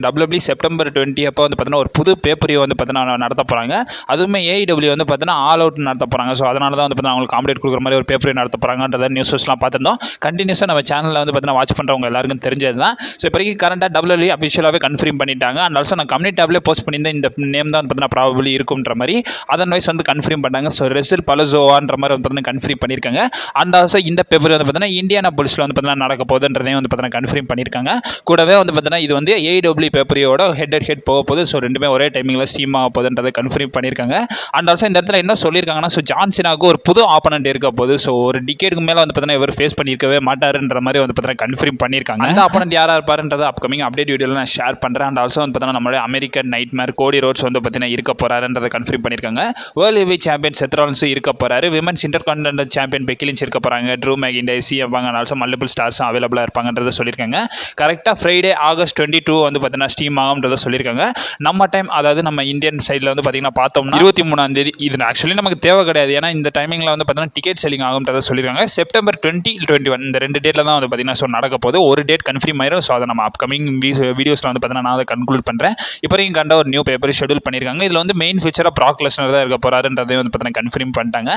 WW September twenty அப்போ வந்து பார்த்தீங்கன்னா ஒரு புது பேப்பரி வந்து பார்த்தீங்கன்னா நடத்த போகிறாங்க அதுவுமே ஏஇடபிள்யூ வந்து பார்த்தீங்கன்னா ஆல் அவுட் நடத்த போகிறாங்க ஸோ அதனால தான் வந்து பார்த்தீங்கன்னா அவங்களுக்கு காம்படேட் கொடுக்குற மாதிரி ஒரு பேப்பரி நடத்த போகிறாங்கன்றத நியூஸஸ்லாம் பார்த்துருந்தோம் கண்டினியூஸாக நம்ம சேனலில் வந்து பார்த்தீங்கன்னா வாட்ச் பண்ணுறவங்க எல்லாருக்கும் தெரிஞ்சது தான் ஸோ இப்போதைக்கு கரண்டாக டபிள்யூபிள்யூ அஃபிஷியலாகவே கன்ஃபார்ம் பண்ணிட்டாங்க அண்ட் ஆல்சோ நான் கம்யூனி டேப்லேயே போஸ்ட் பண்ணியிருந்தேன் இந்த நேம் தான் வந்து பார்த்தீங்கன்னா ப்ராபபிளி இருக்குன்ற மாதிரி அதன் வைஸ் வந்து கன்ஃபார்ம் பண்ணாங்க ஸோ ரெசில் பலசோவான்ற மாதிரி வந்து பார்த்தீங்கன்னா கன்ஃபார்ம் பண்ணியிருக்காங்க அண்ட் ஆல்சோ இந்த பேப்பர் வந்து பார்த்தீங்கன்னா இந்தியானா போலீஸில் வந்து பார்த்தீங்கன்னா நடக்க போகுதுன்றதையும் வந்து பார்த்தீங்கன்னா கன்ஃபார்ம் பண்ணியிருக்காங்க கூடவே வந்து பார்த்தீங்கன்னா இது வந்து ஏஇடபிள்யூ பேப்பரியோட ஹெட் அட் ஹெட் போக போகுது. ஸோ ரெண்டுமே ஒரே டைமிங்கில் ஸ்டீம் ஆக போகுதுன்றதை கன்ஃபர்ம் பண்ணியிருக்காங்க. அண்ட் ஆல்சோ இந்த இடத்துல என்ன சொல்லியிருக்காங்கன்னா ஸோ ஜான்சினாவுக்கு ஒரு புது ஆப்பனண்ட் இருக்க போது ஸோ ஒரு டிக்கெட்டுக்கு மேலே வந்து பார்த்தீங்கன்னா இவர் ஃபேஸ் பண்ணியிருக்கவே மாட்டாருன்ற மாதிரி வந்து பார்த்தீங்கன்னா கன்ஃபர்ம் பண்ணியிருக்காங்க. அந்த ஆப்பனண்ட் யாராக இருப்பாருன்றது அப்கமிங் அப்டேட் வீடியோவில் நான் ஷேர் பண்ணுறேன் அண்ட் ஆல்சோ வந்து பார்த்தீங்கன்னா நம்மளுடைய அமெரிக்கன் நைட் மேர் கோடி ரோட்ஸ் வந்து பார்த்தீங்கன்னா இருக்க போகிறாருன்றதை கன்ஃபர்ம் பண்ணியிருக்காங்க. வேர்ல்டு ஹெவி சாம்பியன் செத்ரான்ஸும் இருக்க போகிறாரு விமன்ஸ் இன்டர் கான்டினென்டல் சாம்பியன் பெக்கிலின்ஸ் இருக்க போகிறாங்க Drew McIntyre CM and also multiple ஸ்டார்ஸும் அவைலபிளாக இருப்பாங்கன்றதை சொல்லியிருக்காங்க. கரெக்டாக ஃப்ரைடே ஆகஸ்ட் டுவெண்ட்டி டூ வந்து பார்த்தீங்கன்னா ஸ்டீம் ஆகும்ன்றத சொல்லியிருக்காங்க. நம்ம டைம் அதாவது நம்ம இந்தியன் சைடில் வந்து பார்த்தீங்கன்னா பார்த்தோம்னா இருபத்தி மூணாம் தேதி இது ஆக்சுவலி நமக்கு தேவை கிடையாது. ஏன்னா இந்த டைமிங்கில் வந்து பார்த்தீங்கன்னா டிக்கெட் செல்லிங் ஆகும்ன்றத சொல்லியிருக்காங்க. செப்டம்பர் டுவெண்ட்டி டுவெண்ட்டி ஒன் இந்த ரெண்டு டேட்டில் தான் வந்து பார்த்தீங்கன்னா ஸோ நடக்க போகுது. ஒரு டேட் கன்ஃபார்ம் ஆயிரும். ஸோ அதை நம்ம அப்கமிங் வீடியோஸில் வந்து பார்த்தீங்கன்னா நான் அதை கன்க்ளூட் பண்ணுறேன் இப்போ வரைக்கும் கண்ட ஒரு நியூ பேப்பர் ஷெடியூல் பண்ணியிருக்காங்க. இதில் வந்து மெயின் ஃபியூச்சராக ப்ராக்லெஸ்னர் தான் இருக்க போகிறாருன்றதையும் வந்து பார்த்தீங்கன்னா கன்ஃபார்ம் பண்ணிட்டாங்க.